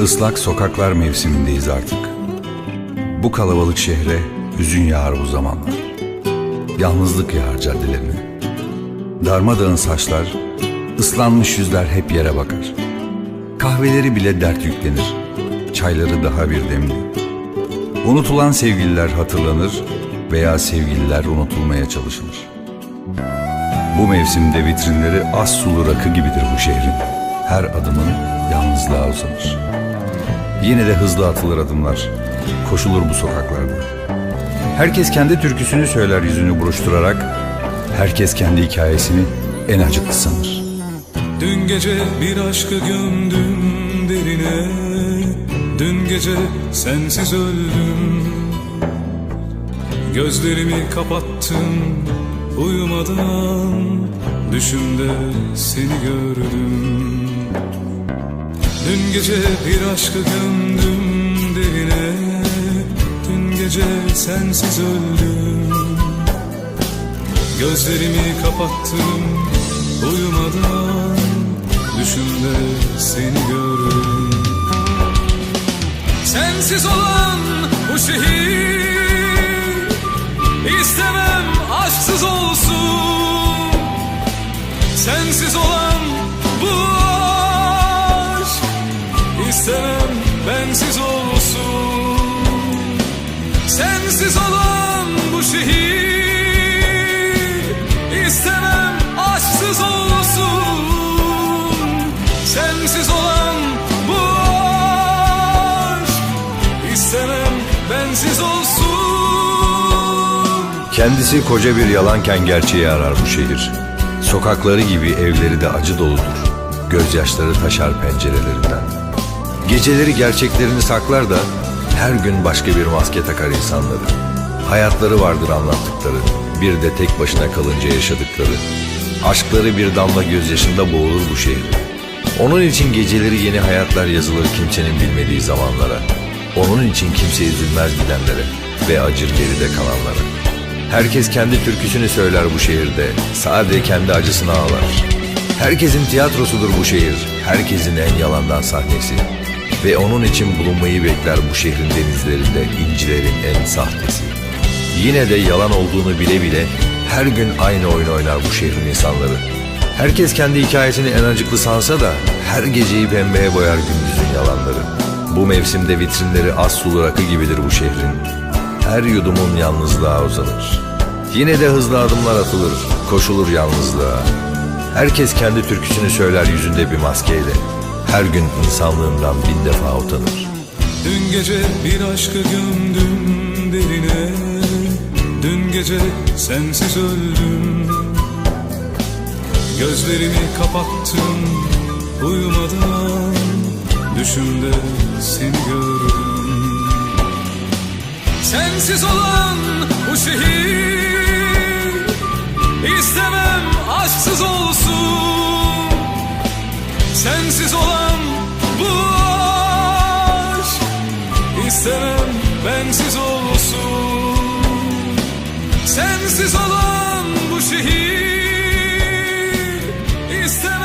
Islak sokaklar mevsimindeyiz artık. Bu kalabalık şehre hüzün yağar bu zamanlar. Yalnızlık yağar caddelerine. Darmadağın saçlar, ıslanmış yüzler hep yere bakar. Kahveleri bile dert yüklenir. Çayları daha bir demli. Unutulan sevgililer hatırlanır veya sevgililer unutulmaya çalışılır. Bu mevsimde vitrinleri az sulu rakı gibidir bu şehrin. Her adımın yalnızlığa uzanır. Yine de hızlı atılır adımlar. Koşulur bu sokaklarda. Herkes kendi türküsünü söyler yüzünü buruşturarak. Herkes kendi hikayesini en acıklı sanır. Dün gece bir aşkı gömdüm derine Dün gece sensiz öldüm Gözlerimi kapattım uyumadan Düşümde seni gördüm Dün gece bir aşkı gömdüm derine Dün gece sensiz öldüm. Gözlerimi kapattım uyumadan. Düşümde seni gördüm. Sensiz olan bu şehir. İstemem aşksız olsun. Sensiz olan istemem bensiz olsun Sensiz olan bu şehir istemem aşksız olsun Sensiz olan bu aşk istemem bensiz olsun Kendisi koca bir yalanken gerçeği arar bu şehir. Sokakları gibi evleri de acı doludur. Gözyaşları taşar pencerelerinden. Geceleri gerçeklerini saklar da her gün başka bir maske takar insanları. Hayatları vardır anlattıkları. Bir de tek başına kalınca yaşadıkları. Aşkları bir damla gözyaşında boğulur bu şehir. Onun için geceleri yeni hayatlar yazılır kimsenin bilmediği zamanlara. Onun için kimse üzülmez gidenlere ve acır geride kalanlara. Herkes kendi türküsünü söyler bu şehirde. Sadece kendi acısını ağlar. Herkesin tiyatrosudur bu şehir. Herkesin en yalandan sahnesi. Ve onun için bulunmayı bekler bu şehrin denizlerinde incilerin en sahtesi. Yine de yalan olduğunu bile bile her gün aynı oyun oynar bu şehrin insanları. Herkes kendi hikayesini en acıklı sansa da her geceyi pembeye boyar gündüzün yalanları. Bu mevsimde vitrinleri az sulu rakı gibidir bu şehrin. Her yudumun yalnızlığa uzanır. Yine de hızlı adımlar atılır, koşulur yalnızlığa. Herkes kendi türküsünü söyler yüzünde bir maskeyle. Her gün insanlığından bin defa utanır. Dün gece bir aşkı gömdüm derine. Dün gece sensiz öldüm. Gözlerimi kapattım uyumadan. Düşümde seni gördüm Sensiz olan bu şehir Sensiz olan bu şehir ister